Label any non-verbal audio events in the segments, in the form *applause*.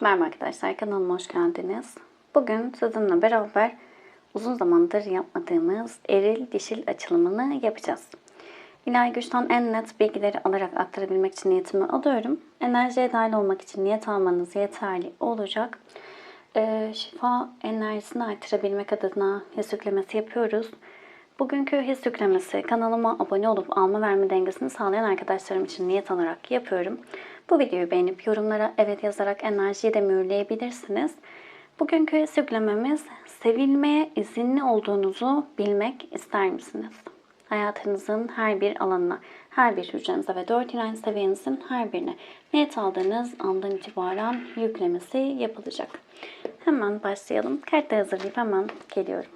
Merhaba arkadaşlar, kanalıma hoş geldiniz. Bugün sizinle beraber uzun zamandır yapmadığımız eril dişil açılımını yapacağız. İlahi güçten en net bilgileri alarak aktarabilmek için niyetimi alıyorum. Enerjiye dahil olmak için niyet almanız yeterli olacak. Ee, şifa enerjisini artırabilmek adına his yüklemesi yapıyoruz. Bugünkü his yüklemesi kanalıma abone olup alma verme dengesini sağlayan arkadaşlarım için niyet alarak yapıyorum. Bu videoyu beğenip yorumlara evet yazarak enerjiyi de mühürleyebilirsiniz. Bugünkü his yüklememiz sevilmeye izinli olduğunuzu bilmek ister misiniz? Hayatınızın her bir alanına, her bir hücrenize ve dört inanç seviyenizin her birine niyet aldığınız andan itibaren yüklemesi yapılacak. Hemen başlayalım. Kartları hazırlayıp hemen geliyorum.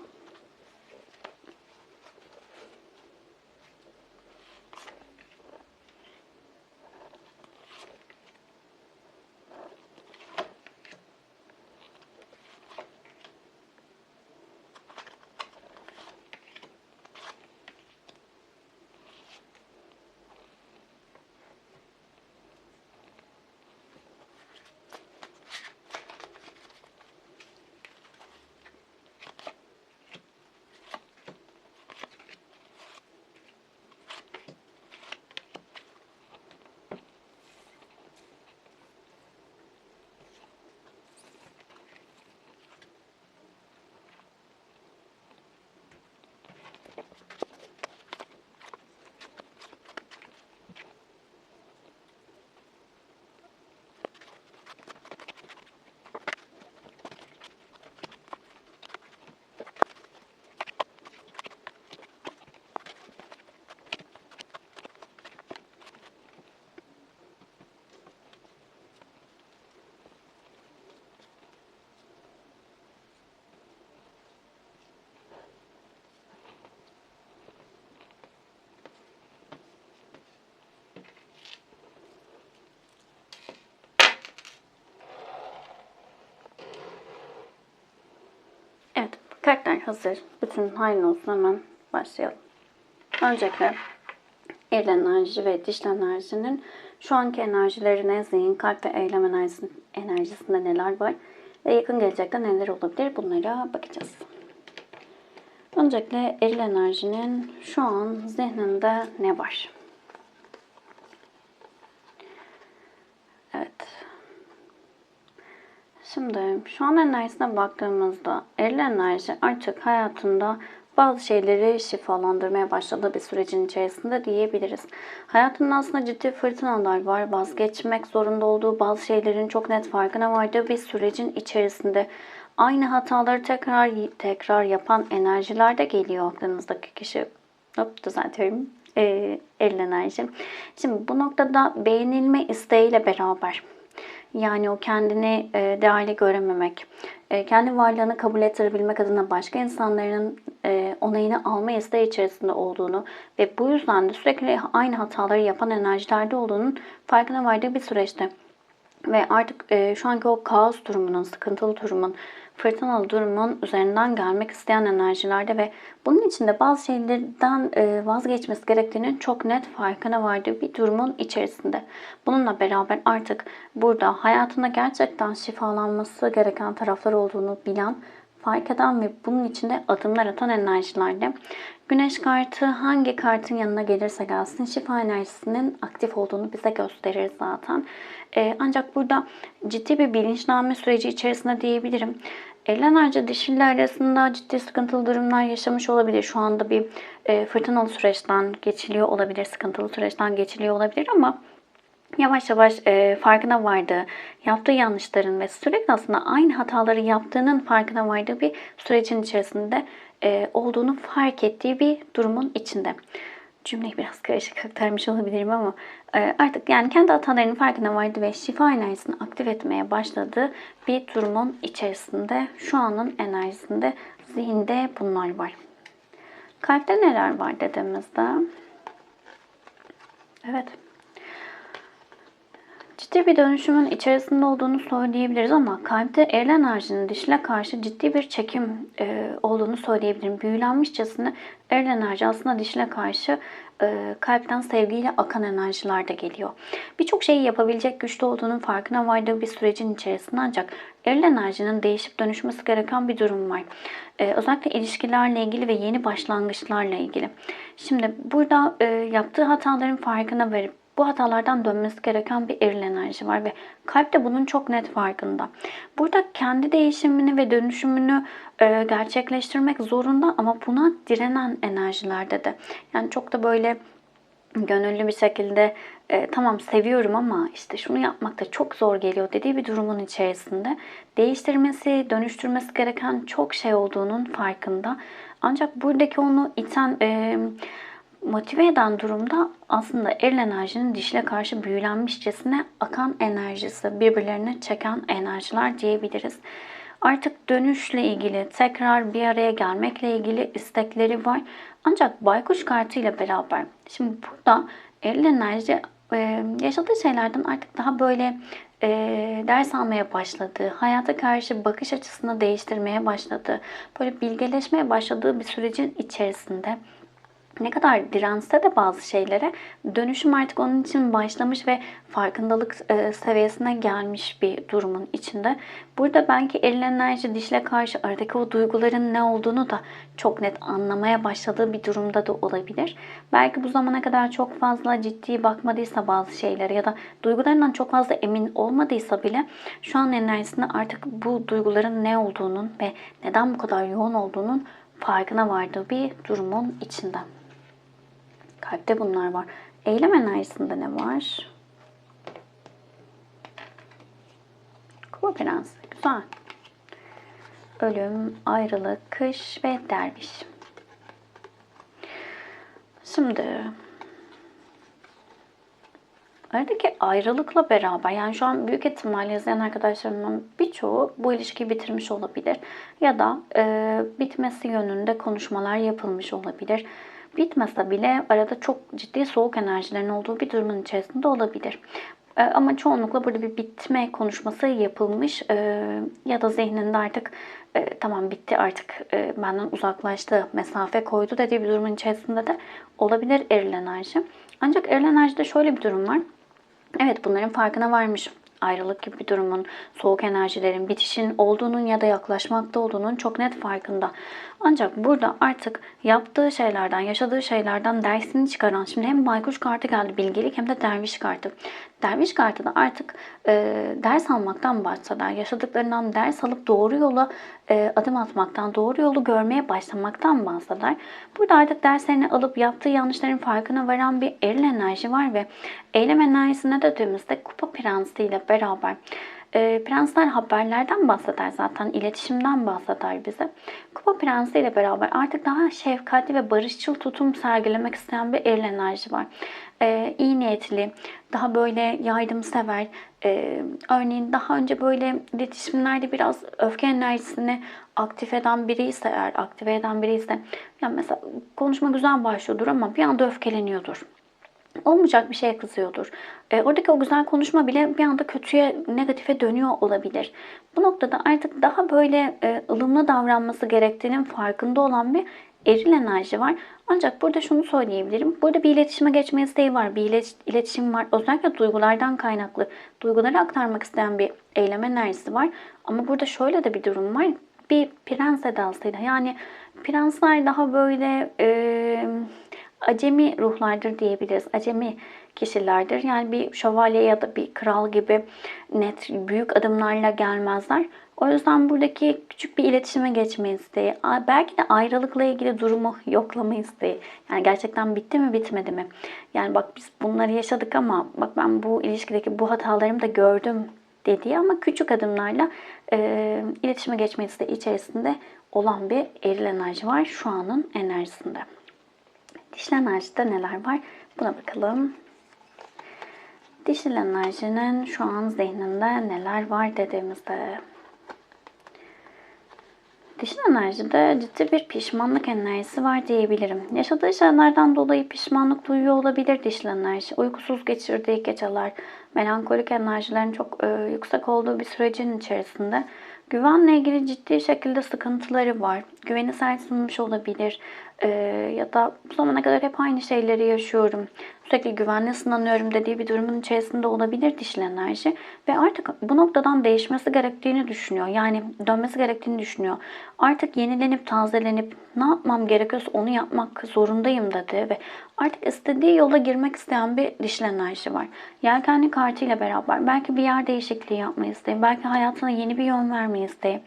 Evet, kartlar hazır. Bütün hayırlı olsun hemen başlayalım. Öncelikle el enerji ve dişli enerjinin şu anki enerjilerine zihin, kalp ve eylem enerjisi, enerjisinde neler var ve yakın gelecekte neler olabilir bunlara bakacağız. Öncelikle eril enerjinin şu an zihninde ne var? Evet. Şimdi şu an enerjisine baktığımızda eril enerji artık hayatında bazı şeyleri şifalandırmaya başladığı bir sürecin içerisinde diyebiliriz. Hayatının aslında ciddi fırtınalar var. Vazgeçmek zorunda olduğu bazı şeylerin çok net farkına vardığı bir sürecin içerisinde aynı hataları tekrar tekrar yapan enerjiler de geliyor aklınızdaki kişi. Hop düzeltiyorum. Ee, eril enerji. Şimdi bu noktada beğenilme isteğiyle beraber yani o kendini e, değerli görememek, e, kendi varlığını kabul ettirebilmek adına başka insanların e, onayını alma isteği içerisinde olduğunu ve bu yüzden de sürekli aynı hataları yapan enerjilerde olduğunun farkına vardığı bir süreçte. Ve artık şu anki o kaos durumunun, sıkıntılı durumun, fırtınalı durumun üzerinden gelmek isteyen enerjilerde ve bunun içinde bazı şeylerden e, vazgeçmesi gerektiğinin çok net farkına vardığı bir durumun içerisinde. Bununla beraber artık burada hayatında gerçekten şifalanması gereken taraflar olduğunu bilen fark eden ve bunun içinde adımlar atan enerjilerde güneş kartı hangi kartın yanına gelirse gelsin şifa enerjisinin aktif olduğunu bize gösterir zaten. Ee, ancak burada ciddi bir bilinçlenme süreci içerisinde diyebilirim. El enerji dişiyle arasında ciddi sıkıntılı durumlar yaşamış olabilir. Şu anda bir e, fırtınalı süreçten geçiliyor olabilir, sıkıntılı süreçten geçiliyor olabilir ama yavaş yavaş e, farkına vardığı, yaptığı yanlışların ve sürekli aslında aynı hataları yaptığının farkına vardığı bir sürecin içerisinde e, olduğunu fark ettiği bir durumun içinde. Cümleyi biraz karışık aktarmış olabilirim ama e, artık yani kendi hatalarının farkına vardı ve şifa enerjisini aktif etmeye başladığı bir durumun içerisinde şu anın enerjisinde zihinde bunlar var. Kalpte neler var dediğimizde evet ciddi bir dönüşümün içerisinde olduğunu söyleyebiliriz ama kalpte eril enerjinin dişle karşı ciddi bir çekim e, olduğunu söyleyebilirim. Büyülenmişçesine eril enerji aslında dişle karşı e, kalpten sevgiyle akan enerjiler de geliyor. Birçok şeyi yapabilecek güçlü olduğunun farkına vardığı bir sürecin içerisinde ancak eril enerjinin değişip dönüşmesi gereken bir durum var. E, özellikle ilişkilerle ilgili ve yeni başlangıçlarla ilgili. Şimdi burada e, yaptığı hataların farkına varıp bu hatalardan dönmesi gereken bir eril enerji var ve kalp de bunun çok net farkında. Burada kendi değişimini ve dönüşümünü e, gerçekleştirmek zorunda ama buna direnen enerjilerde de. Yani çok da böyle gönüllü bir şekilde e, tamam seviyorum ama işte şunu yapmak da çok zor geliyor dediği bir durumun içerisinde değiştirmesi, dönüştürmesi gereken çok şey olduğunun farkında. Ancak buradaki onu iten e, motive eden durumda aslında eril enerjinin dişle karşı büyülenmişçesine akan enerjisi, birbirlerine çeken enerjiler diyebiliriz. Artık dönüşle ilgili, tekrar bir araya gelmekle ilgili istekleri var. Ancak baykuş kartıyla beraber, şimdi burada eril enerji e, yaşadığı şeylerden artık daha böyle e, ders almaya başladığı, hayata karşı bakış açısını değiştirmeye başladığı, böyle bilgeleşmeye başladığı bir sürecin içerisinde ne kadar dirense de bazı şeylere dönüşüm artık onun için başlamış ve farkındalık e, seviyesine gelmiş bir durumun içinde. Burada belki eril enerji dişle karşı aradaki o duyguların ne olduğunu da çok net anlamaya başladığı bir durumda da olabilir. Belki bu zamana kadar çok fazla ciddi bakmadıysa bazı şeylere ya da duygularından çok fazla emin olmadıysa bile şu an enerjisinde artık bu duyguların ne olduğunun ve neden bu kadar yoğun olduğunun farkına vardığı bir durumun içinde. Kalpte bunlar var. Eylem enerjisinde ne var? Kupa prensi. Güzel. Ölüm, ayrılık, kış ve derviş. Şimdi aradaki ayrılıkla beraber yani şu an büyük ihtimalle izleyen arkadaşlarımın birçoğu bu ilişkiyi bitirmiş olabilir. Ya da e, bitmesi yönünde konuşmalar yapılmış olabilir bitmese bile arada çok ciddi soğuk enerjilerin olduğu bir durumun içerisinde olabilir. E, ama çoğunlukla burada bir bitme konuşması yapılmış e, ya da zihninde artık e, tamam bitti artık benden uzaklaştı, mesafe koydu dediği bir durumun içerisinde de olabilir eril enerji. Ancak eril enerjide şöyle bir durum var. Evet bunların farkına varmış ayrılık gibi bir durumun, soğuk enerjilerin, bitişin olduğunun ya da yaklaşmakta olduğunun çok net farkında. Ancak burada artık yaptığı şeylerden, yaşadığı şeylerden dersini çıkaran, şimdi hem baykuş kartı geldi bilgelik hem de derviş kartı. Derviş kartı da artık e, ders almaktan bahseder. Yaşadıklarından ders alıp doğru yola e, adım atmaktan, doğru yolu görmeye başlamaktan bahseder. Burada artık derslerini alıp yaptığı yanlışların farkına varan bir eril enerji var ve eylem enerjisine dediğimizde kupa prensi ile beraber e, prensler haberlerden bahseder zaten, iletişimden bahseder bize. Kupa Prensi ile beraber artık daha şefkatli ve barışçıl tutum sergilemek isteyen bir eril enerji var. E, iyi niyetli, daha böyle yardımsever, e, örneğin daha önce böyle iletişimlerde biraz öfke enerjisini aktif eden biri ise eğer aktive eden biri ise yani mesela konuşma güzel başlıyordur ama bir anda öfkeleniyordur olmayacak bir şeye kızıyordur. E, oradaki o güzel konuşma bile bir anda kötüye, negatife dönüyor olabilir. Bu noktada artık daha böyle e, ılımlı davranması gerektiğinin farkında olan bir eril enerji var. Ancak burada şunu söyleyebilirim. Burada bir iletişime geçme isteği var. Bir iletişim var. Özellikle duygulardan kaynaklı. Duyguları aktarmak isteyen bir eylem enerjisi var. Ama burada şöyle de bir durum var. Bir prens edasıyla. Yani prensler daha böyle... E, acemi ruhlardır diyebiliriz. Acemi kişilerdir. Yani bir şövalye ya da bir kral gibi net büyük adımlarla gelmezler. O yüzden buradaki küçük bir iletişime geçme isteği, belki de ayrılıkla ilgili durumu yoklama isteği. Yani gerçekten bitti mi bitmedi mi? Yani bak biz bunları yaşadık ama bak ben bu ilişkideki bu hatalarımı da gördüm dediği ama küçük adımlarla e, iletişime geçme isteği içerisinde olan bir eril enerji var şu anın enerjisinde. Dişil enerjide neler var? Buna bakalım. Dişil enerjinin şu an zihninde neler var dediğimizde Dişil enerjide ciddi bir pişmanlık enerjisi var diyebilirim. Yaşadığı şeylerden dolayı pişmanlık duyuyor olabilir dişil enerji. Uykusuz geçirdiği geceler, melankolik enerjilerin çok e, yüksek olduğu bir sürecin içerisinde Güvenle ilgili ciddi şekilde sıkıntıları var. Güveni sarsılmış olabilir. Ee, ya da bu zamana kadar hep aynı şeyleri yaşıyorum. Sürekli güvenle sınanıyorum dediği bir durumun içerisinde olabilir dişil enerji. Ve artık bu noktadan değişmesi gerektiğini düşünüyor. Yani dönmesi gerektiğini düşünüyor. Artık yenilenip tazelenip ne yapmam gerekiyorsa onu yapmak zorundayım dedi. Ve artık istediği yola girmek isteyen bir dişil enerji var. Yelkenli kartıyla beraber belki bir yer değişikliği yapmayı isteği, belki hayatına yeni bir yön vermeyi isteği,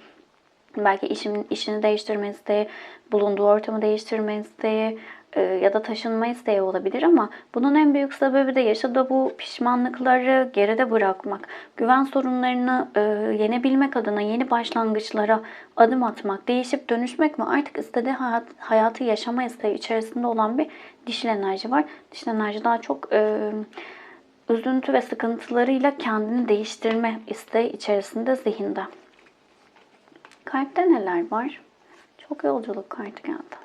belki işin, işini değiştirme isteği, bulunduğu ortamı değiştirme isteği ya da taşınma isteği olabilir ama bunun en büyük sebebi de yaşadığı bu pişmanlıkları geride bırakmak, güven sorunlarını e, yenebilmek adına yeni başlangıçlara adım atmak, değişip dönüşmek mi artık istediği hayat, hayatı yaşama isteği içerisinde olan bir dişil enerji var. Dişil enerji daha çok e, üzüntü ve sıkıntılarıyla kendini değiştirme isteği içerisinde zihinde. Kalpte neler var? Çok yolculuk kartı geldi.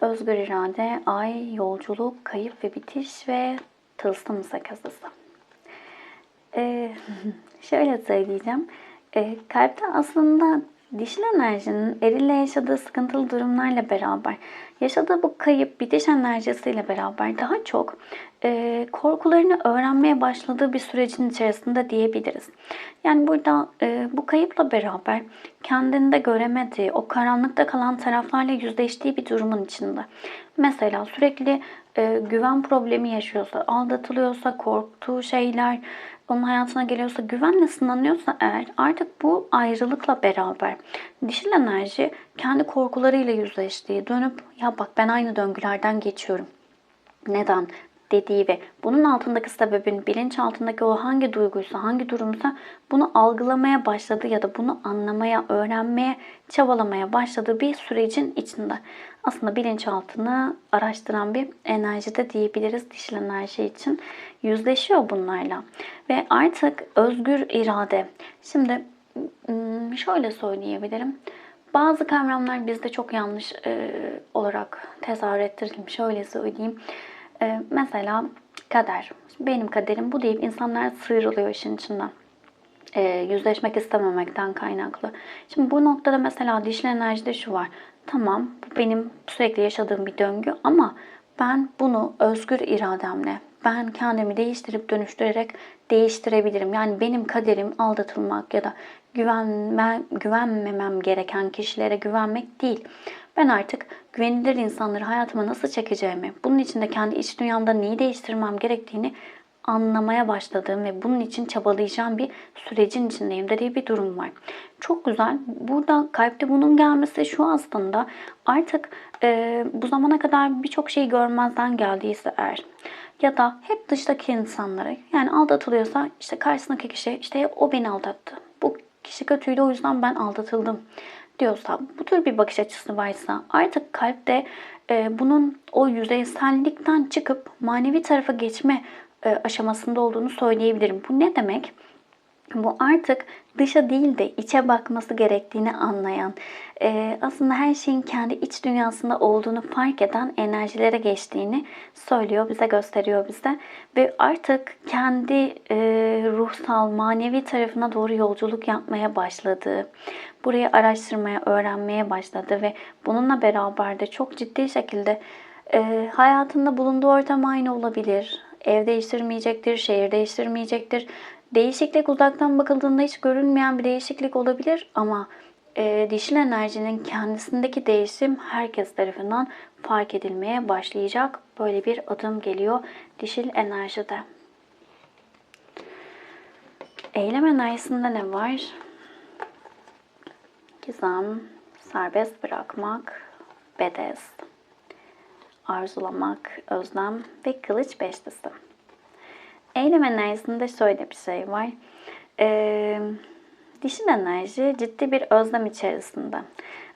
Özgür irade, ay, yolculuk, kayıp ve bitiş ve tılsım sakızlısı. Ee, *laughs* şöyle söyleyeceğim. Ee, kalpte aslında dişil enerjinin erille yaşadığı sıkıntılı durumlarla beraber, yaşadığı bu kayıp bitiş enerjisiyle beraber daha çok e, korkularını öğrenmeye başladığı bir sürecin içerisinde diyebiliriz. Yani burada e, bu kayıpla beraber kendinde göremediği, o karanlıkta kalan taraflarla yüzleştiği bir durumun içinde. Mesela sürekli e, güven problemi yaşıyorsa, aldatılıyorsa, korktuğu şeyler, onun hayatına geliyorsa, güvenle sınanıyorsa eğer artık bu ayrılıkla beraber dişil enerji kendi korkularıyla yüzleştiği, dönüp ya bak ben aynı döngülerden geçiyorum. Neden? dediği ve bunun altındaki sebebin bilinç altındaki o hangi duyguysa, hangi durumsa bunu algılamaya başladı ya da bunu anlamaya, öğrenmeye, çabalamaya başladığı bir sürecin içinde. Aslında bilinçaltını araştıran bir enerjide diyebiliriz dişil enerji için. Yüzleşiyor bunlarla. Ve artık özgür irade. Şimdi şöyle söyleyebilirim. Bazı kavramlar bizde çok yanlış e, olarak tezahür ettirdim. Şöyle söyleyeyim. E, mesela kader. Benim kaderim bu deyip insanlar sıyrılıyor işin içinden. E, yüzleşmek istememekten kaynaklı. Şimdi bu noktada mesela dişli enerjide şu var. Tamam bu benim sürekli yaşadığım bir döngü ama ben bunu özgür irademle, ben kendimi değiştirip dönüştürerek değiştirebilirim. Yani benim kaderim aldatılmak ya da güvenme, güvenmemem gereken kişilere güvenmek değil. Ben artık güvenilir insanları hayatıma nasıl çekeceğimi, bunun için de kendi iç dünyamda neyi değiştirmem gerektiğini anlamaya başladığım ve bunun için çabalayacağım bir sürecin içindeyim dediği bir durum var. Çok güzel. Burada kalpte bunun gelmesi şu aslında artık e, bu zamana kadar birçok şeyi görmezden geldiyse eğer ya da hep dıştaki insanlara yani aldatılıyorsa işte karşısındaki kişi işte o beni aldattı. Bu kişi kötüydü o yüzden ben aldatıldım diyorsa, bu tür bir bakış açısı varsa artık kalpte e, bunun o yüzeysellikten çıkıp manevi tarafa geçme aşamasında olduğunu söyleyebilirim. Bu ne demek? Bu artık dışa değil de içe bakması gerektiğini anlayan, e, aslında her şeyin kendi iç dünyasında olduğunu fark eden enerjilere geçtiğini söylüyor, bize gösteriyor bize. Ve artık kendi e, ruhsal, manevi tarafına doğru yolculuk yapmaya başladığı, burayı araştırmaya, öğrenmeye başladı ve bununla beraber de çok ciddi şekilde e, hayatında bulunduğu ortam aynı olabilir. Ev değiştirmeyecektir, şehir değiştirmeyecektir. Değişiklik uzaktan bakıldığında hiç görünmeyen bir değişiklik olabilir ama e, dişil enerjinin kendisindeki değişim herkes tarafından fark edilmeye başlayacak. Böyle bir adım geliyor dişil enerjide. Eylem enerjisinde ne var? Gizem, serbest bırakmak, bedez, arzulamak, özlem ve kılıç beşlisi. Eylem enerjisinde şöyle bir şey var. Ee, dişil enerji ciddi bir özlem içerisinde.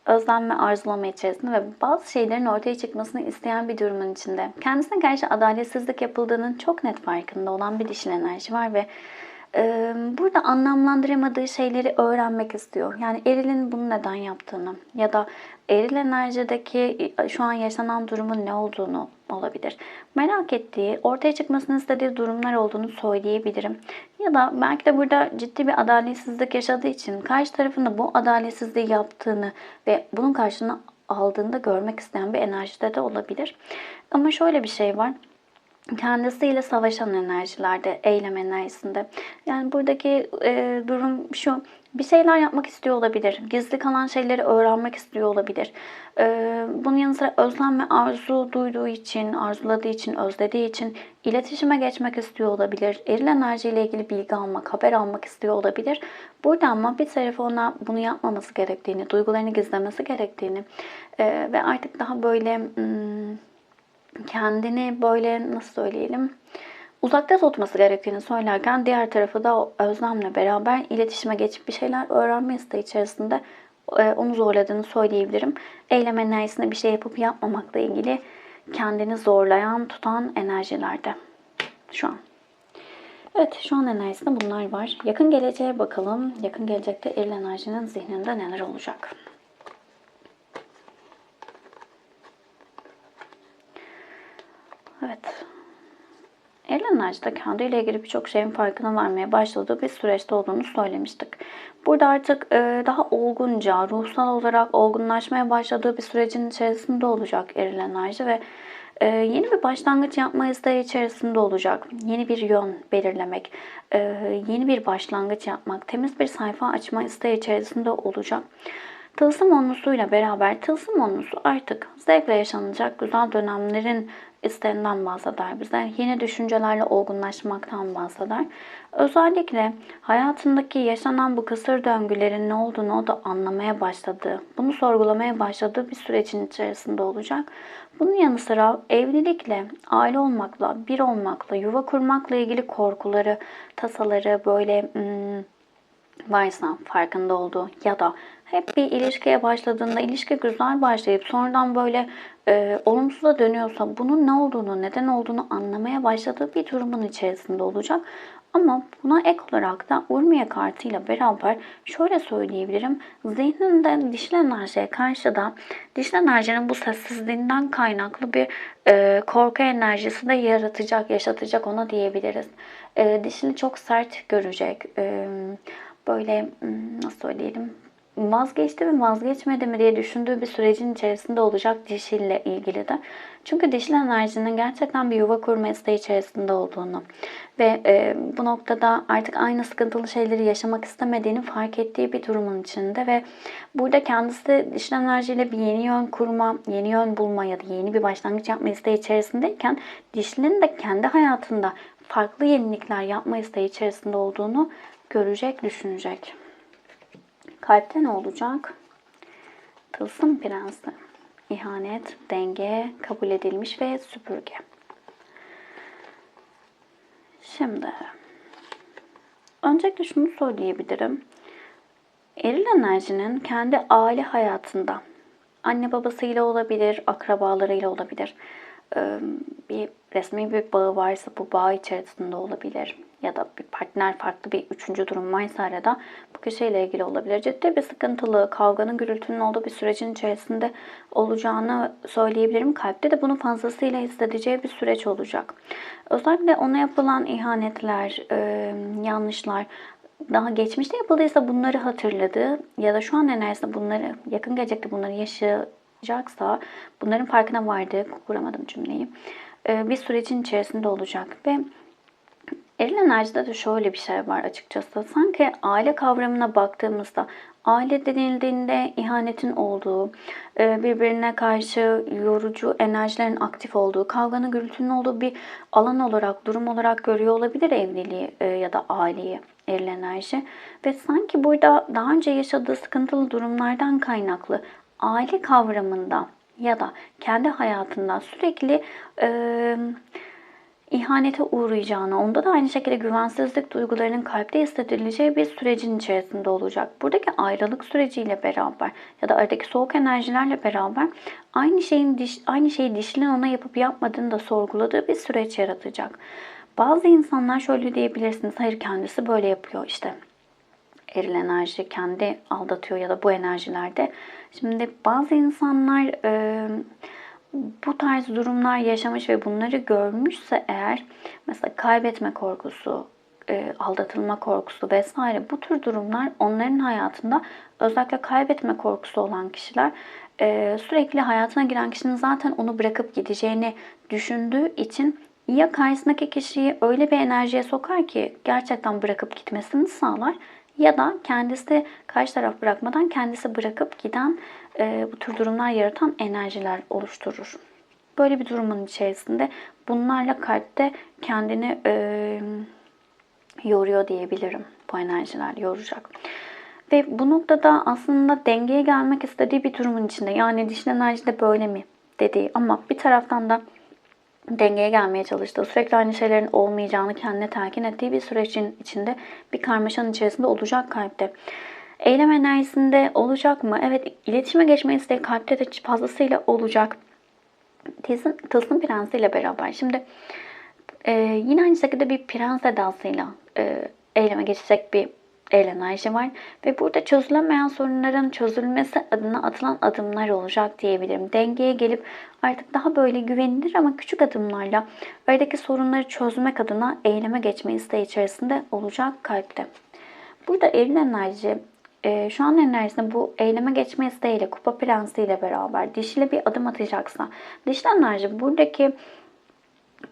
Özlem ve arzulama içerisinde ve bazı şeylerin ortaya çıkmasını isteyen bir durumun içinde. Kendisine karşı adaletsizlik yapıldığının çok net farkında olan bir dişil enerji var ve burada anlamlandıramadığı şeyleri öğrenmek istiyor. Yani erilin bunu neden yaptığını ya da eril enerjideki e, şu an yaşanan durumun ne olduğunu olabilir. Merak ettiği, ortaya çıkmasını istediği durumlar olduğunu söyleyebilirim. Ya da belki de burada ciddi bir adaletsizlik yaşadığı için karşı tarafında bu adaletsizliği yaptığını ve bunun karşılığını aldığında görmek isteyen bir enerjide de olabilir. Ama şöyle bir şey var kendisiyle savaşan enerjilerde, eylem enerjisinde. Yani buradaki e, durum şu, bir şeyler yapmak istiyor olabilir. Gizli kalan şeyleri öğrenmek istiyor olabilir. E, bunun yanı sıra özlem ve arzu duyduğu için, arzuladığı için, özlediği için iletişime geçmek istiyor olabilir. Eril enerjiyle ilgili bilgi almak, haber almak istiyor olabilir. Burada ama bir tarafı ona bunu yapmaması gerektiğini, duygularını gizlemesi gerektiğini e, ve artık daha böyle... Hmm, kendini böyle nasıl söyleyelim uzakta tutması gerektiğini söylerken diğer tarafı da özlemle beraber iletişime geçip bir şeyler öğrenme isteği içerisinde e, onu zorladığını söyleyebilirim. Eylem enerjisinde bir şey yapıp yapmamakla ilgili kendini zorlayan, tutan enerjilerde şu an. Evet şu an enerjisinde bunlar var. Yakın geleceğe bakalım. Yakın gelecekte eril enerjinin zihninde neler olacak? Evet. Eril enerjide kendiyle ilgili birçok şeyin farkına varmaya başladığı bir süreçte olduğunu söylemiştik. Burada artık e, daha olgunca, ruhsal olarak olgunlaşmaya başladığı bir sürecin içerisinde olacak eril enerji ve e, yeni bir başlangıç yapma isteği içerisinde olacak. Yeni bir yön belirlemek, e, yeni bir başlangıç yapmak, temiz bir sayfa açma isteği içerisinde olacak. Tılsım onlusuyla beraber tılsım onlusu artık zevkle yaşanacak güzel dönemlerin isteğinden bahseder bize. Yeni düşüncelerle olgunlaşmaktan bahseder. Özellikle hayatındaki yaşanan bu kısır döngülerin ne olduğunu o da anlamaya başladığı, bunu sorgulamaya başladığı bir sürecin içerisinde olacak. Bunun yanı sıra evlilikle, aile olmakla, bir olmakla, yuva kurmakla ilgili korkuları, tasaları böyle hmm, varsa farkında olduğu ya da hep bir ilişkiye başladığında ilişki güzel başlayıp sonradan böyle e, olumsuza dönüyorsa bunun ne olduğunu, neden olduğunu anlamaya başladığı bir durumun içerisinde olacak. Ama buna ek olarak da Urmiye kartıyla beraber şöyle söyleyebilirim. Zihninde dişil enerjiye karşı da dişil enerjinin bu sessizliğinden kaynaklı bir e, korku enerjisi de yaratacak, yaşatacak ona diyebiliriz. E, dişini çok sert görecek. E, böyle hmm, nasıl söyleyelim vazgeçti mi vazgeçmedi mi diye düşündüğü bir sürecin içerisinde olacak dişille ilgili de. Çünkü dişil enerjinin gerçekten bir yuva kurma isteği içerisinde olduğunu ve e, bu noktada artık aynı sıkıntılı şeyleri yaşamak istemediğini fark ettiği bir durumun içinde ve burada kendisi dişil enerjiyle bir yeni yön kurma, yeni yön bulma ya da yeni bir başlangıç yapma isteği içerisindeyken dişilinin de kendi hayatında farklı yenilikler yapma isteği içerisinde olduğunu görecek, düşünecek. Kalpte ne olacak? Tılsım prensi. İhanet, denge, kabul edilmiş ve süpürge. Şimdi öncelikle şunu söyleyebilirim. Eril enerjinin kendi aile hayatında anne babasıyla olabilir, akrabalarıyla olabilir. Bir resmi bir bağı varsa bu bağ içerisinde olabilir ya da bir partner farklı bir üçüncü durum varsa arada bu kişiyle ilgili olabilir. Ciddi bir sıkıntılı, kavganın, gürültünün olduğu bir sürecin içerisinde olacağını söyleyebilirim. Kalpte de bunu fazlasıyla hissedeceği bir süreç olacak. Özellikle ona yapılan ihanetler, yanlışlar, daha geçmişte yapıldıysa bunları hatırladı ya da şu an enerjisinde bunları yakın gelecekte bunları yaşayacaksa bunların farkına vardı. Kuramadım cümleyi. Bir sürecin içerisinde olacak ve Eril enerjide de şöyle bir şey var açıkçası. Sanki aile kavramına baktığımızda aile denildiğinde ihanetin olduğu, e, birbirine karşı yorucu enerjilerin aktif olduğu, kavganın gürültünün olduğu bir alan olarak, durum olarak görüyor olabilir evliliği e, ya da aileyi eril enerji. Ve sanki burada daha önce yaşadığı sıkıntılı durumlardan kaynaklı aile kavramında ya da kendi hayatında sürekli... E, ihanete uğrayacağını, onda da aynı şekilde güvensizlik duygularının kalpte hissedileceği bir sürecin içerisinde olacak. Buradaki ayrılık süreciyle beraber ya da aradaki soğuk enerjilerle beraber aynı şeyin diş, aynı şeyi dişinin ona yapıp yapmadığını da sorguladığı bir süreç yaratacak. Bazı insanlar şöyle diyebilirsiniz. Hayır kendisi böyle yapıyor işte. Eril enerji kendi aldatıyor ya da bu enerjilerde. Şimdi bazı insanlar e, bu tarz durumlar yaşamış ve bunları görmüşse eğer mesela kaybetme korkusu, e, aldatılma korkusu vesaire bu tür durumlar onların hayatında özellikle kaybetme korkusu olan kişiler e, sürekli hayatına giren kişinin zaten onu bırakıp gideceğini düşündüğü için ya karşısındaki kişiyi öyle bir enerjiye sokar ki gerçekten bırakıp gitmesini sağlar ya da kendisi karşı taraf bırakmadan kendisi bırakıp giden e, bu tür durumlar yaratan enerjiler oluşturur. Böyle bir durumun içerisinde bunlarla kalpte kendini e, yoruyor diyebilirim. Bu enerjiler yoracak. Ve bu noktada aslında dengeye gelmek istediği bir durumun içinde. Yani dişin enerji de böyle mi dediği ama bir taraftan da dengeye gelmeye çalıştığı, sürekli aynı şeylerin olmayacağını kendine telkin ettiği bir sürecin içinde bir karmaşanın içerisinde olacak kalpte. Eylem enerjisinde olacak mı? Evet, iletişime geçme isteği kalpte de fazlasıyla olacak. Tılsım, tılsım prensiyle beraber. Şimdi e, yine aynı şekilde bir prens edasıyla e, eyleme geçecek bir el enerji var. Ve burada çözülemeyen sorunların çözülmesi adına atılan adımlar olacak diyebilirim. Dengeye gelip artık daha böyle güvenilir ama küçük adımlarla aradaki sorunları çözmek adına eyleme geçme isteği içerisinde olacak kalpte. Burada eril enerji e, şu an enerjisinde bu eyleme geçme isteğiyle, kupa prensiyle beraber dişiyle bir adım atacaksa, dişli enerji buradaki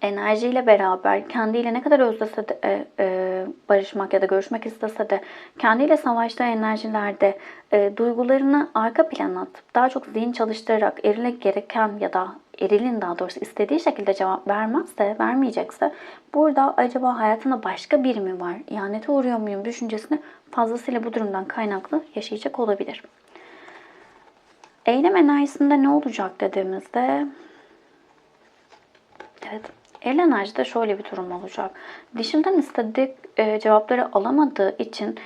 enerjiyle beraber kendiyle ne kadar özlese de e, e, barışmak ya da görüşmek istese de kendiyle savaştığı enerjilerde e, duygularını arka plana atıp daha çok zihin çalıştırarak erile gereken ya da erilin daha doğrusu istediği şekilde cevap vermezse, vermeyecekse burada acaba hayatında başka biri mi var? İhanete uğruyor muyum düşüncesini fazlasıyla bu durumdan kaynaklı yaşayacak olabilir. Eylem enerjisinde ne olacak dediğimizde Evet. Eril enerjide şöyle bir durum olacak. Dişinden istediği e, cevapları alamadığı için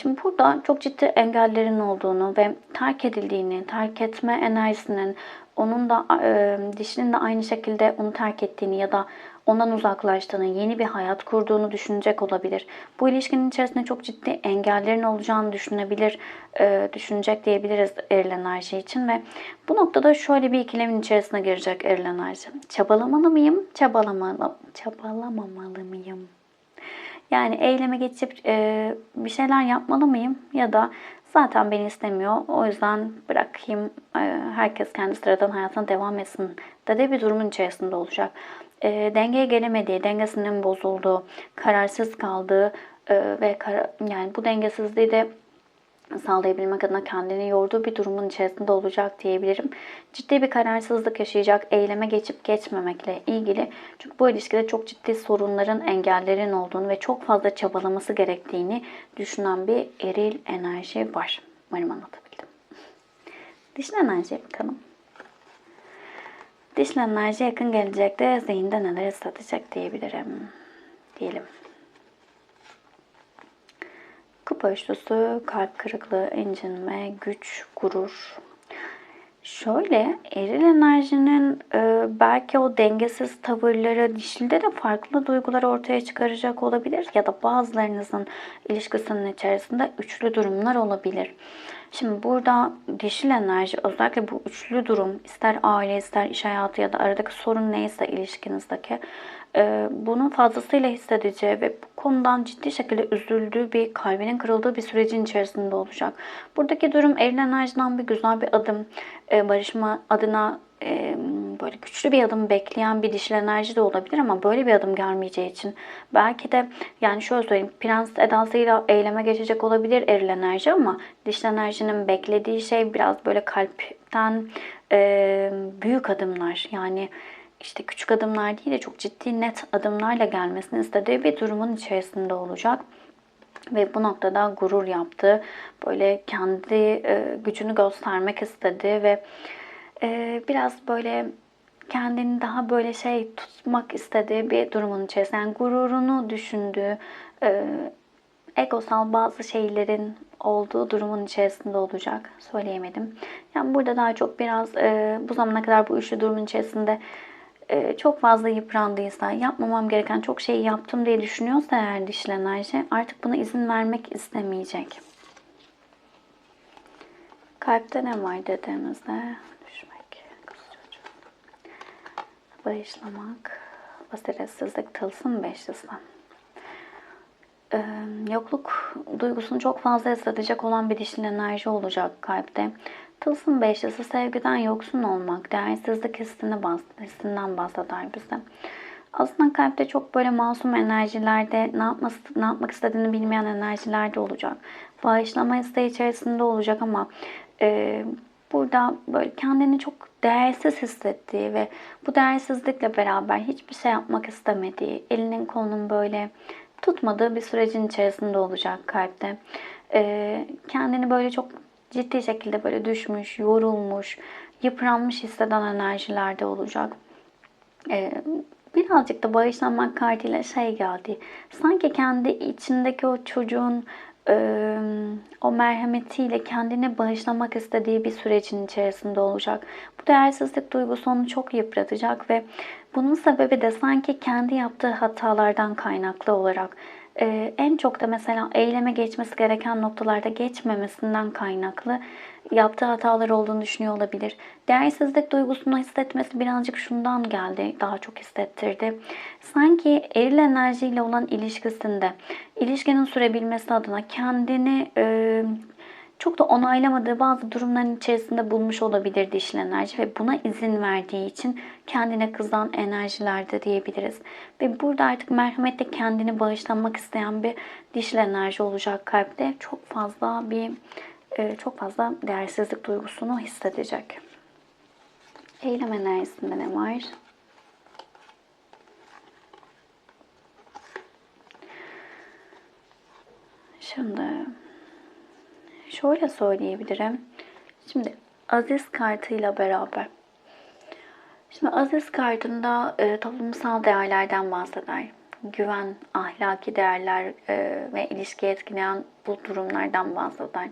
şimdi burada çok ciddi engellerin olduğunu ve terk edildiğini, terk etme enerjisinin onun da e, dişinin de aynı şekilde onu terk ettiğini ya da ondan uzaklaştığını, yeni bir hayat kurduğunu düşünecek olabilir. Bu ilişkinin içerisinde çok ciddi engellerin olacağını düşünebilir, e, düşünecek diyebiliriz eril enerji için ve bu noktada şöyle bir ikilemin içerisine girecek eril enerji. Çabalamalı mıyım, çabalamalı, çabalamamalı mıyım? Yani eyleme geçip e, bir şeyler yapmalı mıyım? Ya da zaten beni istemiyor. O yüzden bırakayım e, herkes kendi sıradan hayatına devam etsin dediği bir durumun içerisinde olacak. E, dengeye gelemediği, dengesinin bozulduğu, kararsız kaldığı e, ve kara, yani bu dengesizliği de sağlayabilmek adına kendini yorduğu bir durumun içerisinde olacak diyebilirim. Ciddi bir kararsızlık yaşayacak, eyleme geçip geçmemekle ilgili. Çünkü bu ilişkide çok ciddi sorunların, engellerin olduğunu ve çok fazla çabalaması gerektiğini düşünen bir eril enerji var. Umarım anlatabildim. Dişli enerjiye bakalım. Dişli enerji yakın gelecekte zihinde neler ıslatacak diyebilirim. Diyelim. Kupa üçlüsü, kalp kırıklığı, incinme, güç, gurur. Şöyle eril enerjinin e, belki o dengesiz tavırları dişilde de farklı duygular ortaya çıkaracak olabilir ya da bazılarınızın ilişkisinin içerisinde üçlü durumlar olabilir. Şimdi burada dişil enerji özellikle bu üçlü durum ister aile ister iş hayatı ya da aradaki sorun neyse ilişkinizdeki e, bunun fazlasıyla hissedeceği ve bu konudan ciddi şekilde üzüldüğü bir kalbinin kırıldığı bir sürecin içerisinde olacak. Buradaki durum eril enerjiden bir güzel bir adım e, barışma adına e, böyle güçlü bir adım bekleyen bir dişil enerji de olabilir ama böyle bir adım gelmeyeceği için belki de yani şöyle söyleyeyim prens edasıyla eyleme geçecek olabilir eril enerji ama dişil enerjinin beklediği şey biraz böyle kalpten e, büyük adımlar yani işte küçük adımlar değil de çok ciddi net adımlarla gelmesini istediği bir durumun içerisinde olacak. Ve bu noktada gurur yaptı. Böyle kendi e, gücünü göstermek istedi ve e, biraz böyle kendini daha böyle şey tutmak istediği bir durumun içerisinde. Yani gururunu düşündüğü, e, egosal bazı şeylerin olduğu durumun içerisinde olacak. Söyleyemedim. Yani burada daha çok biraz e, bu zamana kadar bu üçlü durumun içerisinde çok fazla yıprandıysa, yapmamam gereken çok şeyi yaptım diye düşünüyorsa eğer dişil enerji artık buna izin vermek istemeyecek. Kalpte ne var dediğimizde düşmek. Bağışlamak, basiretsizlik, tılsım beşlisi. Ee, yokluk duygusunu çok fazla hissedecek olan bir dişil enerji olacak kalpte. Tılsım beşlisi sevgiden yoksun olmak, değersizlik hissini bas, hissinden bahseder bize. Aslında kalpte çok böyle masum enerjilerde ne, yapması, ne yapmak istediğini bilmeyen enerjilerde olacak. Bağışlama isteği içerisinde olacak ama e, burada böyle kendini çok değersiz hissettiği ve bu değersizlikle beraber hiçbir şey yapmak istemediği, elinin kolunun böyle tutmadığı bir sürecin içerisinde olacak kalpte. E, kendini böyle çok ciddi şekilde böyle düşmüş, yorulmuş, yıpranmış hisseden enerjilerde olacak. E, birazcık da bağışlanmak kartıyla şey geldi. Sanki kendi içindeki o çocuğun e, o merhametiyle kendini bağışlamak istediği bir sürecin içerisinde olacak. Bu değersizlik duygusu onu çok yıpratacak ve bunun sebebi de sanki kendi yaptığı hatalardan kaynaklı olarak e, en çok da mesela eyleme geçmesi gereken noktalarda geçmemesinden kaynaklı yaptığı hatalar olduğunu düşünüyor olabilir. Değersizlik duygusunu hissetmesi birazcık şundan geldi, daha çok hissettirdi. Sanki eril enerjiyle olan ilişkisinde ilişkinin sürebilmesi adına kendini e, çok da onaylamadığı bazı durumların içerisinde bulmuş olabilir dişil enerji ve buna izin verdiği için kendine kızan enerjilerde diyebiliriz. Ve burada artık merhametle kendini bağışlanmak isteyen bir dişil enerji olacak kalpte. Çok fazla bir e, çok fazla değersizlik duygusunu hissedecek. Eylem enerjisinde ne var? Şimdi şöyle söyleyebilirim. Şimdi Aziz kartıyla beraber. Şimdi Aziz kartında e, toplumsal değerlerden bahseder. Güven, ahlaki değerler e, ve ilişki etkileyen bu durumlardan bahseder.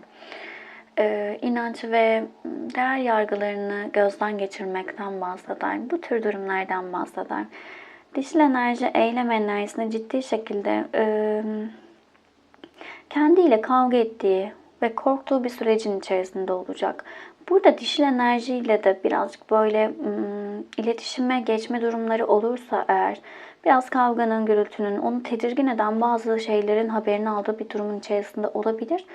E, inanç ve değer yargılarını gözden geçirmekten bahseder. Bu tür durumlardan bahseder. Dişil enerji, eylem enerjisini ciddi şekilde e, kendiyle kavga ettiği, ve korktuğu bir sürecin içerisinde olacak. Burada dişil enerjiyle de birazcık böyle ım, iletişime geçme durumları olursa eğer biraz kavganın, gürültünün, onu tedirgin eden bazı şeylerin haberini aldığı bir durumun içerisinde olabilir.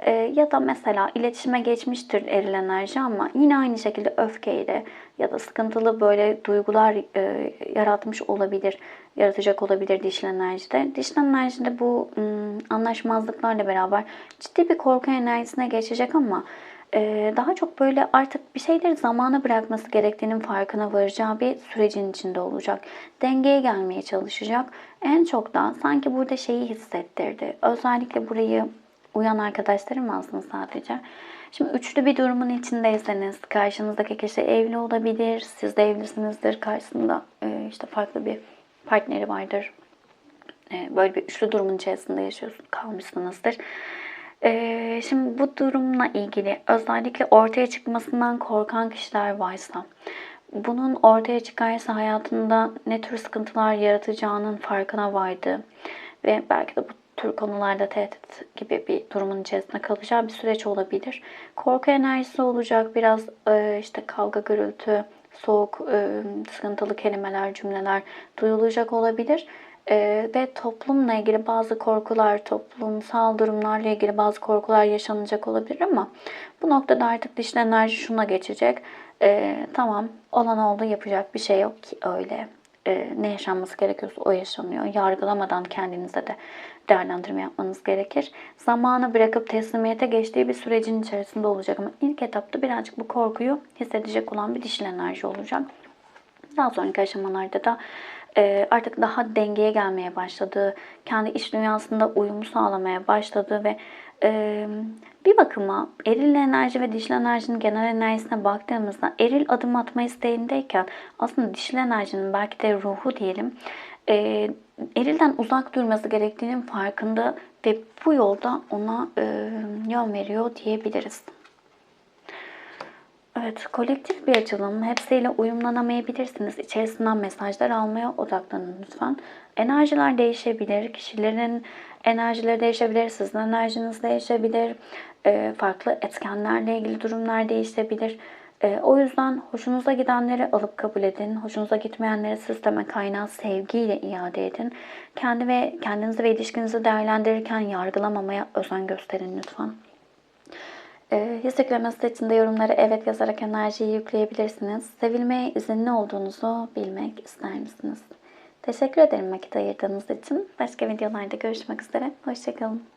Ee, ya da mesela iletişime geçmiştir eril enerji ama yine aynı şekilde öfkeyle ya da sıkıntılı böyle duygular e, yaratmış olabilir, yaratacak olabilir dişil enerjide. Dişil enerjide bu ım, anlaşmazlıklarla beraber ciddi bir korku enerjisine geçecek ama e, daha çok böyle artık bir şeyleri zamana bırakması gerektiğinin farkına varacağı bir sürecin içinde olacak. Dengeye gelmeye çalışacak. En çok da sanki burada şeyi hissettirdi. Özellikle burayı uyan arkadaşlarım aslında sadece. Şimdi üçlü bir durumun içindeyseniz karşınızdaki kişi evli olabilir, siz de evlisinizdir, karşısında e, işte farklı bir partneri vardır. E, böyle bir üçlü durumun içerisinde yaşıyorsunuz, kalmışsınızdır. E, şimdi bu durumla ilgili özellikle ortaya çıkmasından korkan kişiler varsa, bunun ortaya çıkarsa hayatında ne tür sıkıntılar yaratacağının farkına vardı ve belki de bu tür konularda tehdit gibi bir durumun içerisinde kalacağı bir süreç olabilir. Korku enerjisi olacak. Biraz e, işte kavga, gürültü, soğuk, e, sıkıntılı kelimeler, cümleler duyulacak olabilir. E, ve toplumla ilgili bazı korkular, toplumsal durumlarla ilgili bazı korkular yaşanacak olabilir ama bu noktada artık dişli enerji şuna geçecek. E, tamam olan oldu yapacak bir şey yok ki öyle. E, ne yaşanması gerekiyorsa o yaşanıyor. Yargılamadan kendinize de değerlendirme yapmanız gerekir. Zamanı bırakıp teslimiyete geçtiği bir sürecin içerisinde olacak ama ilk etapta birazcık bu korkuyu hissedecek olan bir dişil enerji olacak. Daha sonraki aşamalarda da artık daha dengeye gelmeye başladı. Kendi iş dünyasında uyumu sağlamaya başladı ve e, bir bakıma eril enerji ve dişil enerjinin genel enerjisine baktığımızda eril adım atma isteğindeyken aslında dişil enerjinin belki de ruhu diyelim e, erilden uzak durması gerektiğinin farkında ve bu yolda ona e, yön veriyor diyebiliriz. Evet, kolektif bir açılım. Hepsiyle uyumlanamayabilirsiniz. İçerisinden mesajlar almaya odaklanın lütfen. Enerjiler değişebilir. Kişilerin enerjileri değişebilir. Sizin enerjiniz değişebilir. Ee, farklı etkenlerle ilgili durumlar değişebilir. Ee, o yüzden hoşunuza gidenleri alıp kabul edin. Hoşunuza gitmeyenleri sisteme kaynağı sevgiyle iade edin. Kendi ve kendinizi ve ilişkinizi değerlendirirken yargılamamaya özen gösterin lütfen. E, hissetmesi için de yorumlara evet yazarak enerjiyi yükleyebilirsiniz. Sevilmeye izinli olduğunuzu bilmek ister misiniz? Teşekkür ederim vakit ayırdığınız için. Başka videolarda görüşmek üzere. Hoşçakalın.